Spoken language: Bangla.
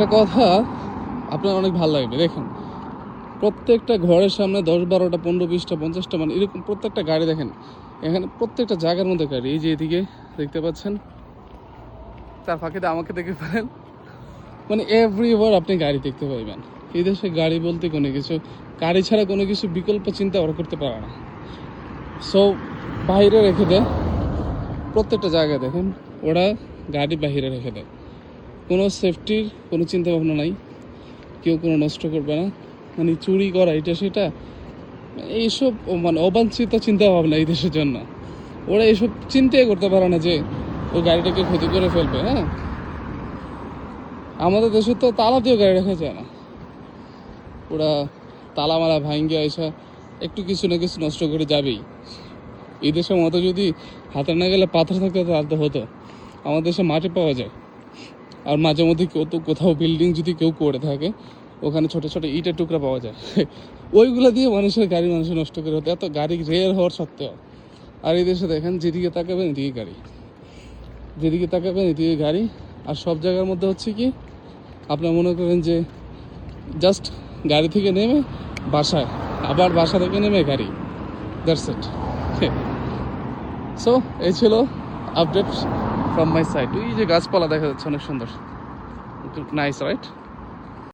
একটা কথা আপনার অনেক ভালো লাগবে। দেখেন, প্রত্যেকটা ঘরের সামনে দশ বারোটা, পনেরো বিশটা, পঞ্চাশটা মানে এরকম প্রত্যেকটা গাড়ি দেখেন, এখানে প্রত্যেকটা জায়গার মধ্যে গাড়ি। এই যে এদিকে দেখতে পাচ্ছেন, তার ফাঁকে দিয়ে আমাকে দেখতে পারেন। মানে এভরিওয়ার আপনি গাড়ি দেখতে পাইবেন। এই দেশে গাড়ি বলতে কোনো কিছু, গাড়ি ছাড়া কোনো কিছু বিকল্প চিন্তা ওরা করতে পারে না। সো বাইরে রেখে দেয়, প্রত্যেকটা জায়গায় দেখেন, ওরা গাড়ি বাইরে রেখে দেয়। কোনো সেফটির কোনো চিন্তা ভাবনা নাই। কেউ কোনো নষ্ট করবে না। মানে চুরি করা, এটা সেটা এইসব মানে অবাঞ্ছিত চিন্তা ভাবনা এই দেশের জন্য। ওরা এইসব চিন্তাই করতে পারে না যে ওই গাড়িটাকে ক্ষতি করে ফেলবে হ্যাঁ? আমাদের দেশে তো তালা দিয়েও গাড়ি রাখা যায় না। ওরা তালা মালা ভাঙ্গে এসে একটু কিছু না কিছু নষ্ট করে যাবেই। এই দেশের মতো যদি হাতে না গেলে পাথর থাকতো তো হতো। আমাদের দেশে মাটি পাওয়া যায়। আর মাঝে মধ্যে কেউ তো কোথাও বিল্ডিং যদি কেউ করে থাকে, ওখানে ছোট ছোট ইটের টুকরা পাওয়া যায়। ওইগুলো দিয়ে মানুষের গাড়ি মানুষের নষ্ট করে হতো এত গাড়ি রেয়ার হওয়ার সত্ত্বেও। আর এই দেশে দেখেন, যেদিকে তাকাবেন এদিকে গাড়ি। যেদিকে তাকাবেন এদিকে গাড়ি। আর সব জায়গার মধ্যে হচ্ছে কি, আপনার মনে করেন যে জাস্ট গাড়ি থেকে নেমে বাসায়, আবার বাসা থেকে নেমে গাড়ি। দ্যাটস ইট সো এই ছিল আপডেট ফ্রম মাই সাইড ওই যে গাছপালা দেখা যাচ্ছে অনেক সুন্দর। Nice right